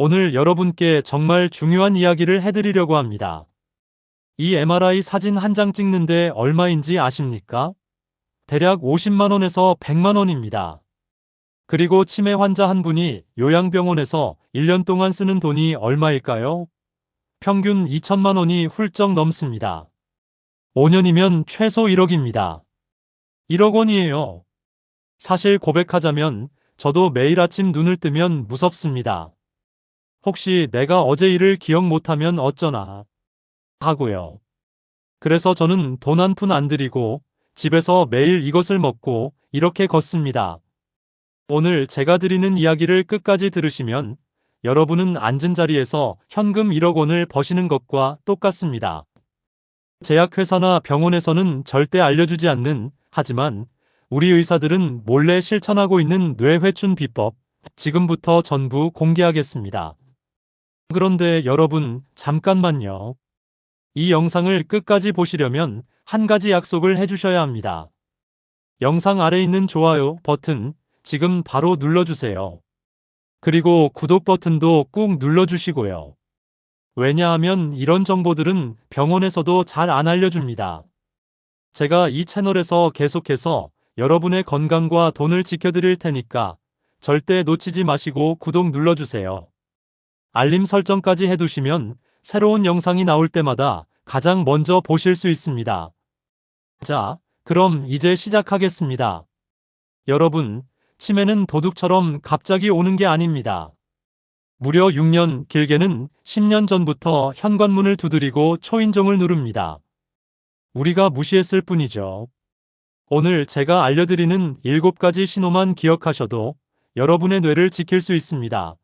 오늘 여러분께 정말 중요한 이야기를 해드리려고 합니다. 이 MRI 사진 한 장 찍는데 얼마인지 아십니까? 대략 50만원에서 100만원입니다. 그리고 치매 환자 한 분이 요양병원에서 1년 동안 쓰는 돈이 얼마일까요? 평균 2천만 원이 훌쩍 넘습니다. 5년이면 최소 1억입니다. 1억 원이에요. 사실 고백하자면 저도 매일 아침 눈을 뜨면 무섭습니다. 혹시 내가 어제 일을 기억 못하면 어쩌나 하고요. 그래서 저는 돈 한 푼안 들이고 집에서 매일 이것을 먹고 이렇게 걷습니다. 오늘 제가 드리는 이야기를 끝까지 들으시면 여러분은 앉은 자리에서 현금 1억 원을 버시는 것과 똑같습니다. 제약회사나 병원에서는 절대 알려주지 않는 하지만 우리 의사들은 몰래 실천하고 있는 뇌회춘 비법 지금부터 전부 공개하겠습니다. 그런데 여러분 잠깐만요. 이 영상을 끝까지 보시려면 한 가지 약속을 해주셔야 합니다. 영상 아래 있는 좋아요 버튼 지금 바로 눌러주세요. 그리고 구독 버튼도 꾹 눌러주시고요. 왜냐하면 이런 정보들은 병원에서도 잘 안 알려줍니다. 제가 이 채널에서 계속해서 여러분의 건강과 돈을 지켜드릴 테니까 절대 놓치지 마시고 구독 눌러주세요. 알림 설정까지 해두시면 새로운 영상이 나올 때마다 가장 먼저 보실 수 있습니다. 자, 그럼 이제 시작하겠습니다. 여러분, 치매는 도둑처럼 갑자기 오는 게 아닙니다. 무려 6년, 길게는 10년 전부터 현관문을 두드리고 초인종을 누릅니다. 우리가 무시했을 뿐이죠. 오늘 제가 알려드리는 7가지 신호만 기억하셔도 여러분의 뇌를 지킬 수 있습니다.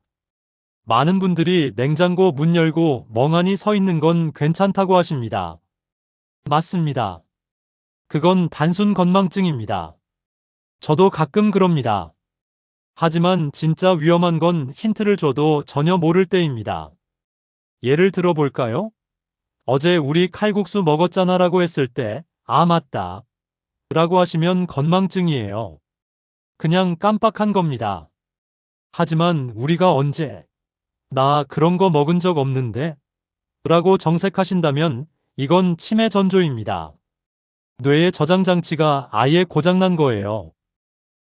많은 분들이 냉장고 문 열고 멍하니 서 있는 건 괜찮다고 하십니다. 맞습니다. 그건 단순 건망증입니다. 저도 가끔 그럽니다. 하지만 진짜 위험한 건 힌트를 줘도 전혀 모를 때입니다. 예를 들어 볼까요? 어제 우리 칼국수 먹었잖아 라고 했을 때, 아, 맞다. 라고 하시면 건망증이에요. 그냥 깜빡한 겁니다. 하지만 우리가 언제, 나 그런 거 먹은 적 없는데? 라고 정색하신다면 이건 치매 전조입니다. 뇌의 저장 장치가 아예 고장난 거예요.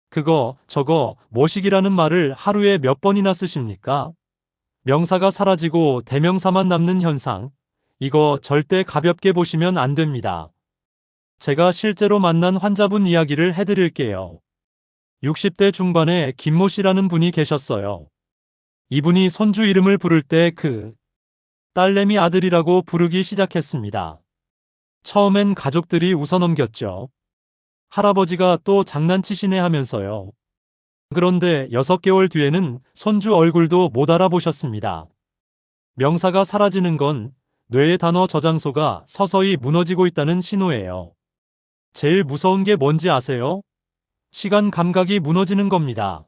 그거, 저거, 뭐식이라는 말을 하루에 몇 번이나 쓰십니까? 명사가 사라지고 대명사만 남는 현상. 이거 절대 가볍게 보시면 안 됩니다. 제가 실제로 만난 환자분 이야기를 해드릴게요. 60대 중반에 김모 씨라는 분이 계셨어요. 이분이 손주 이름을 부를 때 그 딸내미 아들이라고 부르기 시작했습니다. 처음엔 가족들이 웃어넘겼죠. 할아버지가 또 장난치시네 하면서요. 그런데 6개월 뒤에는 손주 얼굴도 못 알아보셨습니다. 명사가 사라지는 건 뇌의 단어 저장소가 서서히 무너지고 있다는 신호예요. 제일 무서운 게 뭔지 아세요? 시간 감각이 무너지는 겁니다.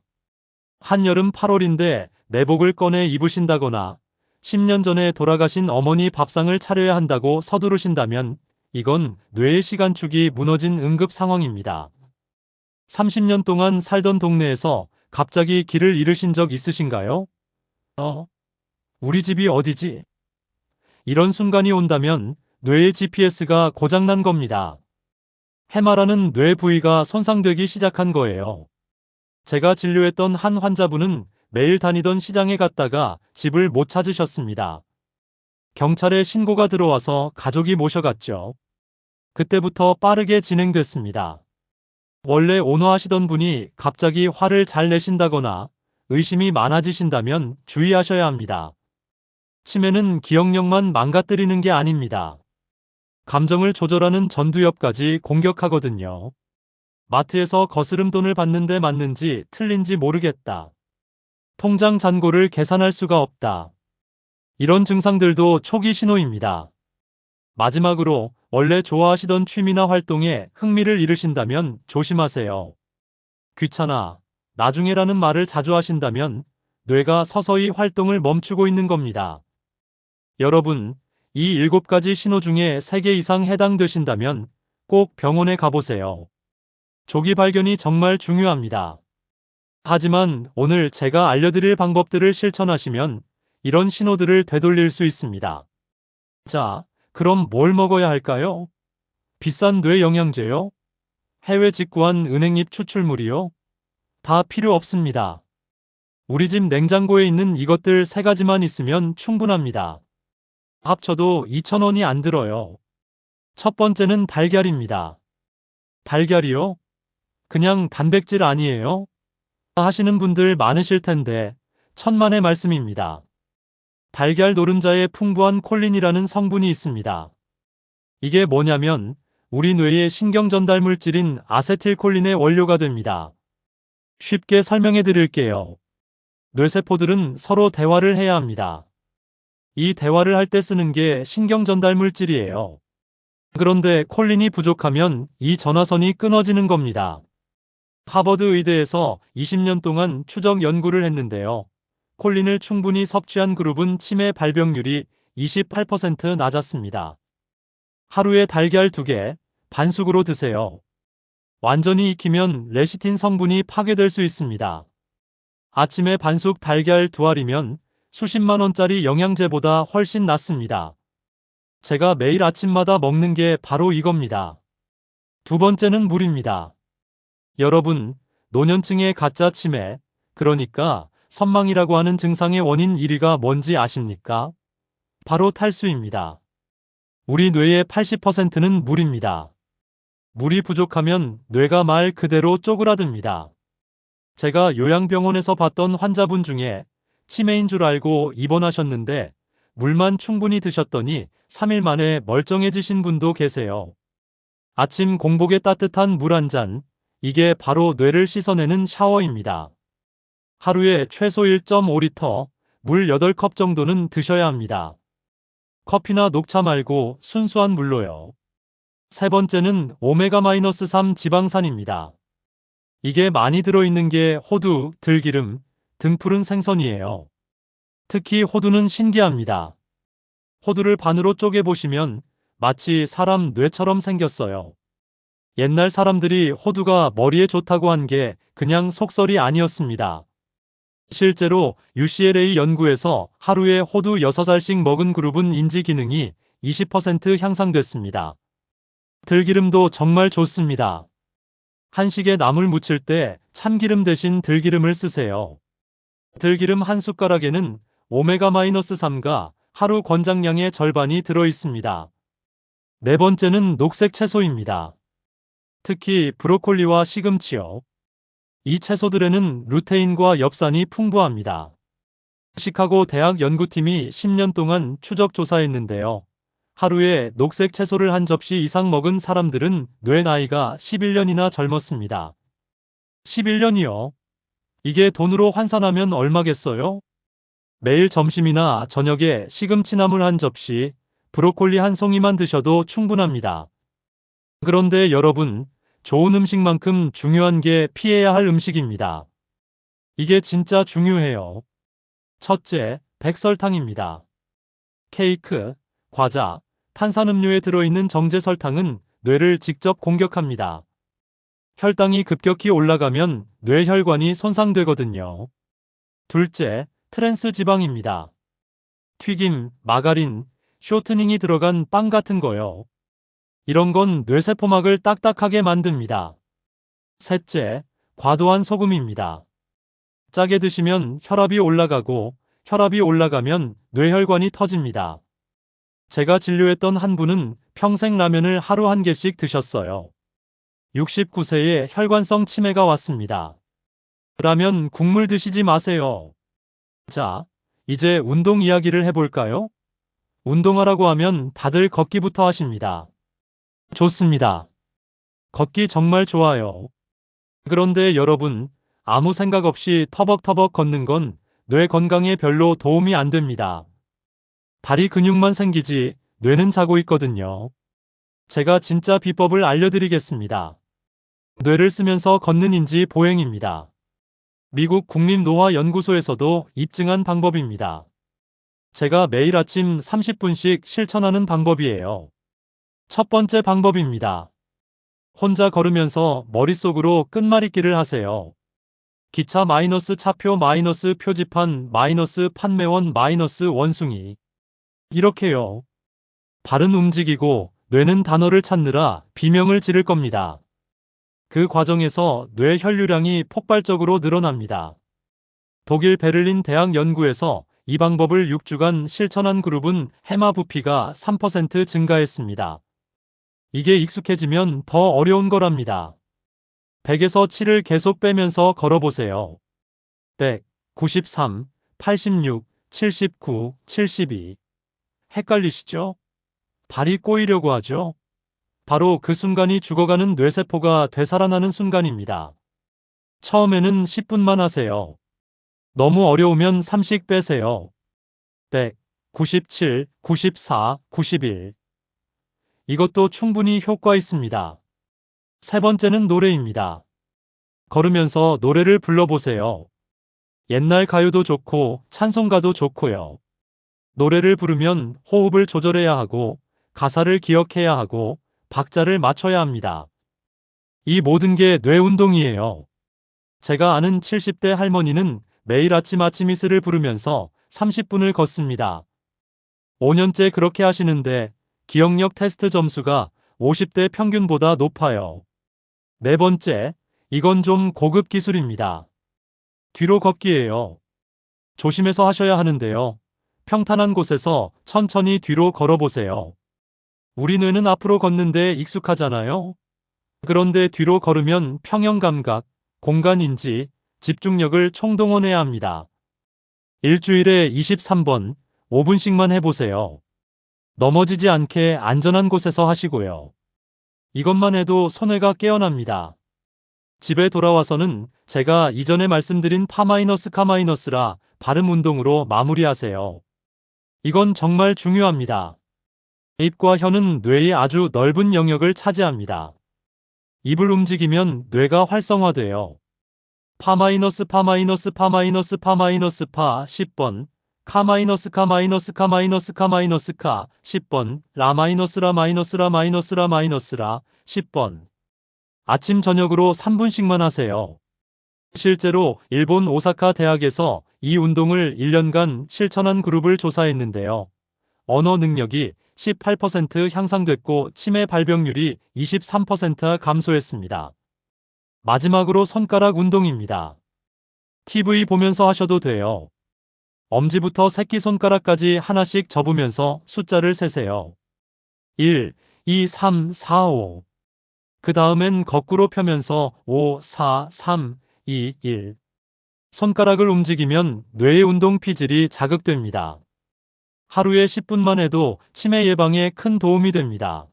한여름 8월인데 내복을 꺼내 입으신다거나 10년 전에 돌아가신 어머니 밥상을 차려야 한다고 서두르신다면 이건 뇌의 시간축이 무너진 응급 상황입니다. 30년 동안 살던 동네에서 갑자기 길을 잃으신 적 있으신가요? 어? 우리 집이 어디지? 이런 순간이 온다면 뇌의 GPS가 고장난 겁니다. 해마라는 뇌 부위가 손상되기 시작한 거예요. 제가 진료했던 한 환자분은 매일 다니던 시장에 갔다가 집을 못 찾으셨습니다. 경찰에 신고가 들어와서 가족이 모셔갔죠. 그때부터 빠르게 진행됐습니다. 원래 온화하시던 분이 갑자기 화를 잘 내신다거나 의심이 많아지신다면 주의하셔야 합니다. 치매는 기억력만 망가뜨리는 게 아닙니다. 감정을 조절하는 전두엽까지 공격하거든요. 마트에서 거스름 돈을 받는데 맞는지 틀린지 모르겠다. 통장 잔고를 계산할 수가 없다. 이런 증상들도 초기 신호입니다. 마지막으로 원래 좋아하시던 취미나 활동에 흥미를 잃으신다면 조심하세요. 귀찮아, 나중에라는 말을 자주 하신다면 뇌가 서서히 활동을 멈추고 있는 겁니다. 여러분, 이 일곱 가지 신호 중에 3개 이상 해당되신다면 꼭 병원에 가보세요. 조기 발견이 정말 중요합니다. 하지만 오늘 제가 알려드릴 방법들을 실천하시면 이런 신호들을 되돌릴 수 있습니다. 자, 그럼 뭘 먹어야 할까요? 비싼 뇌 영양제요? 해외 직구한 은행잎 추출물이요? 다 필요 없습니다. 우리 집 냉장고에 있는 이것들 세 가지만 있으면 충분합니다. 합쳐도 2,000원이 안 들어요. 첫 번째는 달걀입니다. 달걀이요? 그냥 단백질 아니에요? 하시는 분들 많으실 텐데 천만의 말씀입니다. 달걀 노른자에 풍부한 콜린이라는 성분이 있습니다. 이게 뭐냐면 우리 뇌의 신경 전달 물질인 아세틸콜린의 원료가 됩니다. 쉽게 설명해 드릴게요. 뇌세포들은 서로 대화를 해야 합니다. 이 대화를 할 때 쓰는 게 신경 전달 물질이에요. 그런데 콜린이 부족하면 이 전화선이 끊어지는 겁니다. 하버드 의대에서 20년 동안 추적 연구를 했는데요. 콜린을 충분히 섭취한 그룹은 치매 발병률이 28% 낮았습니다. 하루에 달걀 2개, 반숙으로 드세요. 완전히 익히면 레시틴 성분이 파괴될 수 있습니다. 아침에 반숙 달걀 두 알이면 수십만 원짜리 영양제보다 훨씬 낫습니다. 제가 매일 아침마다 먹는 게 바로 이겁니다. 두 번째는 물입니다. 여러분, 노년층의 가짜 치매, 그러니까 선망이라고 하는 증상의 원인 1위가 뭔지 아십니까? 바로 탈수입니다. 우리 뇌의 80%는 물입니다. 물이 부족하면 뇌가 말 그대로 쪼그라듭니다. 제가 요양병원에서 봤던 환자분 중에 치매인 줄 알고 입원하셨는데 물만 충분히 드셨더니 3일 만에 멀쩡해지신 분도 계세요. 아침 공복에 따뜻한 물 한 잔, 이게 바로 뇌를 씻어내는 샤워입니다. 하루에 최소 1.5리터, 물 8컵 정도는 드셔야 합니다. 커피나 녹차 말고 순수한 물로요. 세 번째는 오메가-3 지방산입니다. 이게 많이 들어있는 게 호두, 들기름, 등푸른 생선이에요. 특히 호두는 신기합니다. 호두를 반으로 쪼개보시면 마치 사람 뇌처럼 생겼어요. 옛날 사람들이 호두가 머리에 좋다고 한 게 그냥 속설이 아니었습니다. 실제로 UCLA 연구에서 하루에 호두 6알씩 먹은 그룹은 인지 기능이 20% 향상됐습니다. 들기름도 정말 좋습니다. 한식에 나물 무칠 때 참기름 대신 들기름을 쓰세요. 들기름 한 숟가락에는 오메가-3가 하루 권장량의 절반이 들어 있습니다. 네 번째는 녹색 채소입니다. 특히 브로콜리와 시금치요. 이 채소들에는 루테인과 엽산이 풍부합니다. 시카고 대학 연구팀이 10년 동안 추적 조사했는데요. 하루에 녹색 채소를 한 접시 이상 먹은 사람들은 뇌 나이가 11년이나 젊었습니다. 11년이요? 이게 돈으로 환산하면 얼마겠어요? 매일 점심이나 저녁에 시금치나물 한 접시, 브로콜리 한 송이만 드셔도 충분합니다. 그런데 여러분, 좋은 음식만큼 중요한 게 피해야 할 음식입니다. 이게 진짜 중요해요. 첫째, 백설탕입니다. 케이크, 과자, 탄산음료에 들어있는 정제 설탕은 뇌를 직접 공격합니다. 혈당이 급격히 올라가면 뇌혈관이 손상되거든요. 둘째, 트랜스 지방입니다. 튀김, 마가린, 쇼트닝이 들어간 빵 같은 거요. 이런 건 뇌세포막을 딱딱하게 만듭니다. 셋째, 과도한 소금입니다. 짜게 드시면 혈압이 올라가고 혈압이 올라가면 뇌혈관이 터집니다. 제가 진료했던 한 분은 평생 라면을 하루 한 개씩 드셨어요. 69세에 혈관성 치매가 왔습니다. 라면 국물 드시지 마세요. 자, 이제 운동 이야기를 해볼까요? 운동하라고 하면 다들 걷기부터 하십니다. 좋습니다. 걷기 정말 좋아요. 그런데 여러분, 아무 생각 없이 터벅터벅 걷는 건 뇌 건강에 별로 도움이 안 됩니다. 다리 근육만 생기지 뇌는 자고 있거든요. 제가 진짜 비법을 알려드리겠습니다. 뇌를 쓰면서 걷는 인지 보행입니다. 미국 국립노화연구소에서도 입증한 방법입니다. 제가 매일 아침 30분씩 실천하는 방법이에요. 첫 번째 방법입니다. 혼자 걸으면서 머릿속으로 끝말잇기를 하세요. 기차 마이너스 차표 마이너스 표지판 마이너스 판매원 마이너스 원숭이. 이렇게요. 발은 움직이고 뇌는 단어를 찾느라 비명을 지를 겁니다. 그 과정에서 뇌 혈류량이 폭발적으로 늘어납니다. 독일 베를린 대학 연구에서 이 방법을 6주간 실천한 그룹은 해마 부피가 3% 증가했습니다. 이게 익숙해지면 더 어려운 거랍니다. 100에서 7을 계속 빼면서 걸어보세요. 100, 93, 86, 79, 72. 헷갈리시죠? 발이 꼬이려고 하죠? 바로 그 순간이 죽어가는 뇌세포가 되살아나는 순간입니다. 처음에는 10분만 하세요. 너무 어려우면 3씩 빼세요. 100, 97, 94, 91. 이것도 충분히 효과 있습니다. 세 번째는 노래입니다. 걸으면서 노래를 불러보세요. 옛날 가요도 좋고 찬송가도 좋고요. 노래를 부르면 호흡을 조절해야 하고 가사를 기억해야 하고 박자를 맞춰야 합니다. 이 모든 게 뇌 운동이에요. 제가 아는 70대 할머니는 매일 아침 아침이슬을 부르면서 30분을 걷습니다. 5년째 그렇게 하시는데 기억력 테스트 점수가 50대 평균보다 높아요. 네 번째, 이건 좀 고급 기술입니다. 뒤로 걷기예요. 조심해서 하셔야 하는데요. 평탄한 곳에서 천천히 뒤로 걸어보세요. 우리 뇌는 앞으로 걷는데 익숙하잖아요. 그런데 뒤로 걸으면 평형 감각, 공간 인지, 집중력을 총동원해야 합니다. 일주일에 23번, 5분씩만 해보세요. 넘어지지 않게 안전한 곳에서 하시고요. 이것만 해도 손해가 깨어납니다. 집에 돌아와서는 제가 이전에 말씀드린 파마이너스 카마이너스라 발음 운동으로 마무리하세요. 이건 정말 중요합니다. 입과 혀는 뇌의 아주 넓은 영역을 차지합니다. 입을 움직이면 뇌가 활성화돼요. 파마이너스 파마이너스 파마이너스 파마이너스 파 10번 카 마이너스 카 마이너스 카 마이너스 카 마이너스 카 10번 라 마이너스 라 마이너스 라 마이너스 라 마이너스 라 10번 아침 저녁으로 3분씩만 하세요. 실제로 일본 오사카 대학에서 이 운동을 1년간 실천한 그룹을 조사했는데요. 언어 능력이 18% 향상됐고 치매 발병률이 23% 감소했습니다. 마지막으로 손가락 운동입니다. TV 보면서 하셔도 돼요. 엄지부터 새끼손가락까지 하나씩 접으면서 숫자를 세세요. 1, 2, 3, 4, 5. 그 다음엔 거꾸로 펴면서 5, 4, 3, 2, 1. 손가락을 움직이면 뇌의 운동 피질이 자극됩니다. 하루에 10분만 해도 치매 예방에 큰 도움이 됩니다.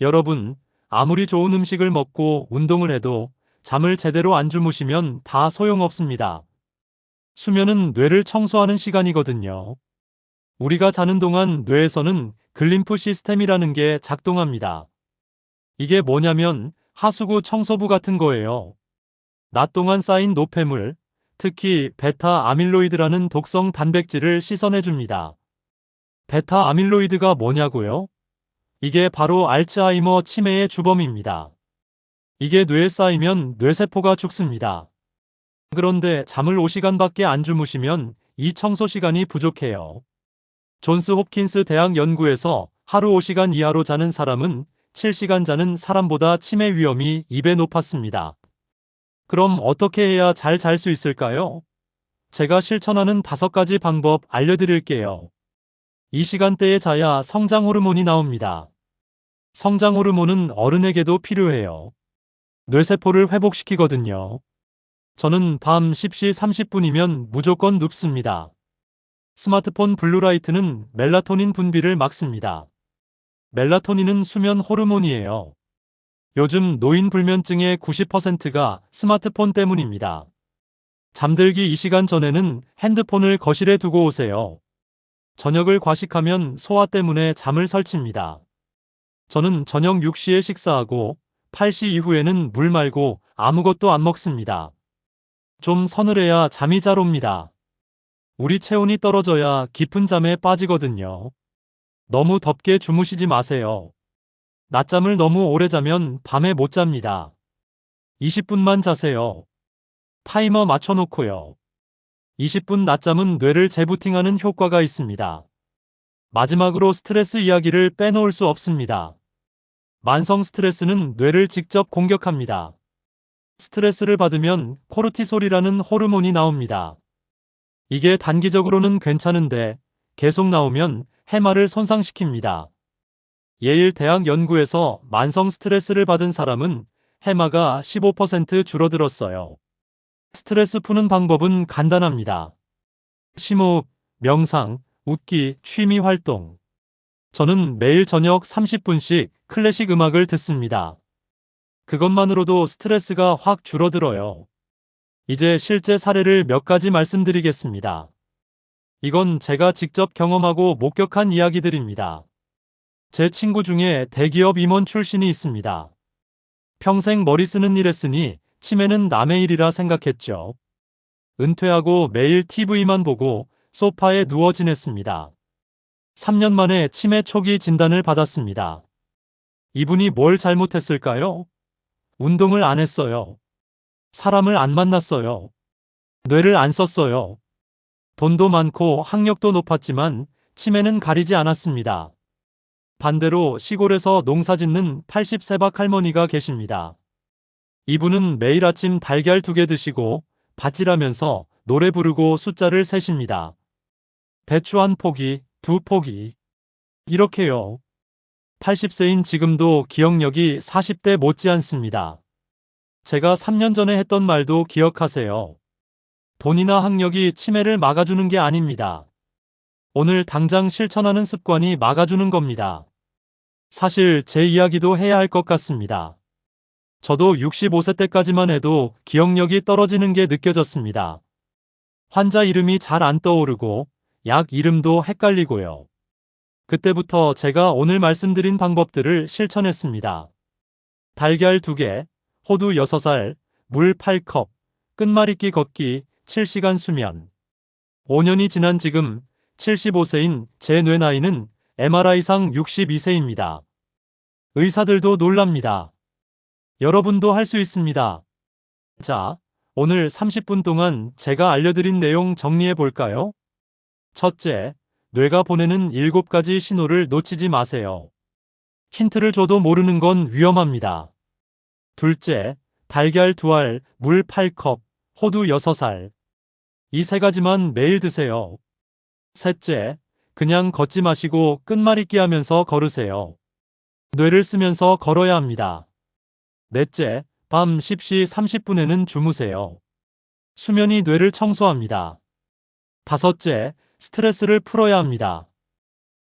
여러분, 아무리 좋은 음식을 먹고 운동을 해도 잠을 제대로 안 주무시면 다 소용없습니다. 수면은 뇌를 청소하는 시간이거든요. 우리가 자는 동안 뇌에서는 글림프 시스템이라는 게 작동합니다. 이게 뭐냐면 하수구 청소부 같은 거예요. 낮 동안 쌓인 노폐물, 특히 베타 아밀로이드라는 독성 단백질을 씻어내줍니다. 베타 아밀로이드가 뭐냐고요? 이게 바로 알츠하이머 치매의 주범입니다. 이게 뇌에 쌓이면 뇌세포가 죽습니다. 그런데 잠을 5시간밖에 안 주무시면 이 청소 시간이 부족해요. 존스 홉킨스 대학 연구에서 하루 5시간 이하로 자는 사람은 7시간 자는 사람보다 치매 위험이 2배 높았습니다. 그럼 어떻게 해야 잘 잘 수 있을까요? 제가 실천하는 다섯 가지 방법 알려드릴게요. 이 시간대에 자야 성장 호르몬이 나옵니다. 성장 호르몬은 어른에게도 필요해요. 뇌세포를 회복시키거든요. 저는 밤 10시 30분이면 무조건 눕습니다. 스마트폰 블루라이트는 멜라토닌 분비를 막습니다. 멜라토닌은 수면 호르몬이에요. 요즘 노인 불면증의 90%가 스마트폰 때문입니다. 잠들기 2시간 전에는 핸드폰을 거실에 두고 오세요. 저녁을 과식하면 소화 때문에 잠을 설칩니다. 저는 저녁 6시에 식사하고 8시 이후에는 물 말고 아무것도 안 먹습니다. 좀 서늘해야 잠이 잘 옵니다. 우리 체온이 떨어져야 깊은 잠에 빠지거든요. 너무 덥게 주무시지 마세요. 낮잠을 너무 오래 자면 밤에 못 잡니다. 20분만 자세요. 타이머 맞춰놓고요. 20분 낮잠은 뇌를 재부팅하는 효과가 있습니다. 마지막으로 스트레스 이야기를 빼놓을 수 없습니다. 만성 스트레스는 뇌를 직접 공격합니다. 스트레스를 받으면 코르티솔이라는 호르몬이 나옵니다. 이게 단기적으로는 괜찮은데 계속 나오면 해마를 손상시킵니다. 예일 대학 연구에서 만성 스트레스를 받은 사람은 해마가 15% 줄어들었어요. 스트레스 푸는 방법은 간단합니다. 심호흡, 명상, 웃기, 취미 활동. 저는 매일 저녁 30분씩 클래식 음악을 듣습니다. 그것만으로도 스트레스가 확 줄어들어요. 이제 실제 사례를 몇 가지 말씀드리겠습니다. 이건 제가 직접 경험하고 목격한 이야기들입니다. 제 친구 중에 대기업 임원 출신이 있습니다. 평생 머리 쓰는 일 했으니 치매는 남의 일이라 생각했죠. 은퇴하고 매일 TV만 보고 소파에 누워 지냈습니다. 3년 만에 치매 초기 진단을 받았습니다. 이분이 뭘 잘못했을까요? 운동을 안 했어요. 사람을 안 만났어요. 뇌를 안 썼어요. 돈도 많고 학력도 높았지만 치매는 가리지 않았습니다. 반대로 시골에서 농사 짓는 80세박 할머니가 계십니다. 이분은 매일 아침 달걀 두 개 드시고 밭질하면서 노래 부르고 숫자를 세십니다. 배추 한 포기, 두 포기. 이렇게요. 80세인 지금도 기억력이 40대 못지 않습니다. 제가 3년 전에 했던 말도 기억하세요. 돈이나 학력이 치매를 막아주는 게 아닙니다. 오늘 당장 실천하는 습관이 막아주는 겁니다. 사실 제 이야기도 해야 할 것 같습니다. 저도 65세 때까지만 해도 기억력이 떨어지는 게 느껴졌습니다. 환자 이름이 잘 안 떠오르고 약 이름도 헷갈리고요. 그때부터 제가 오늘 말씀드린 방법들을 실천했습니다. 달걀 2개, 호두 6살, 물 8컵, 끝말잇기 걷기 7시간 수면. 5년이 지난 지금 75세인 제 뇌 나이는 MRI상 62세입니다. 의사들도 놀랍니다. 여러분도 할 수 있습니다. 자, 오늘 30분 동안 제가 알려드린 내용 정리해 볼까요? 첫째, 뇌가 보내는 7가지 신호를 놓치지 마세요. 힌트를 줘도 모르는 건 위험합니다. 둘째, 달걀 2알, 물 8컵, 호두 6살. 이 세 가지만 매일 드세요. 셋째, 그냥 걷지 마시고 끝말잇기 하면서 걸으세요. 뇌를 쓰면서 걸어야 합니다. 넷째, 밤 10시 30분에는 주무세요. 수면이 뇌를 청소합니다. 다섯째, 스트레스를 풀어야 합니다.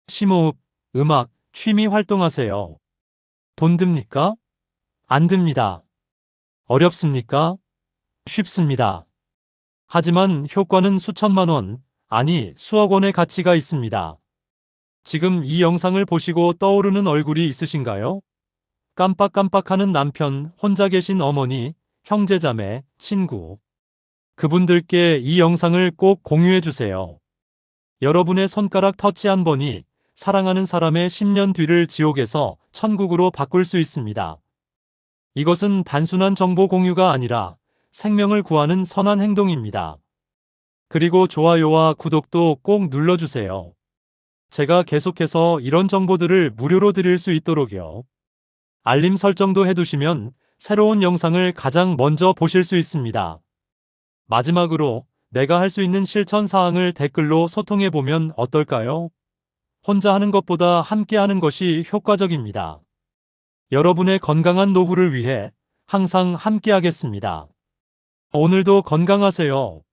심호흡, 음악, 취미 활동하세요. 돈 듭니까? 안 듭니다. 어렵습니까? 쉽습니다. 하지만 효과는 수천만 원, 아니 수억 원의 가치가 있습니다. 지금 이 영상을 보시고 떠오르는 얼굴이 있으신가요? 깜빡깜빡하는 남편, 혼자 계신 어머니, 형제자매, 친구. 그분들께 이 영상을 꼭 공유해 주세요. 여러분의 손가락 터치 한 번이 사랑하는 사람의 10년 뒤를 지옥에서 천국으로 바꿀 수 있습니다. 이것은 단순한 정보 공유가 아니라 생명을 구하는 선한 행동입니다. 그리고 좋아요와 구독도 꼭 눌러주세요. 제가 계속해서 이런 정보들을 무료로 드릴 수 있도록요. 알림 설정도 해두시면 새로운 영상을 가장 먼저 보실 수 있습니다. 마지막으로 내가 할 수 있는 실천 사항을 댓글로 소통해 보면 어떨까요? 혼자 하는 것보다 함께 하는 것이 효과적입니다. 여러분의 건강한 노후를 위해 항상 함께 하겠습니다. 오늘도 건강하세요.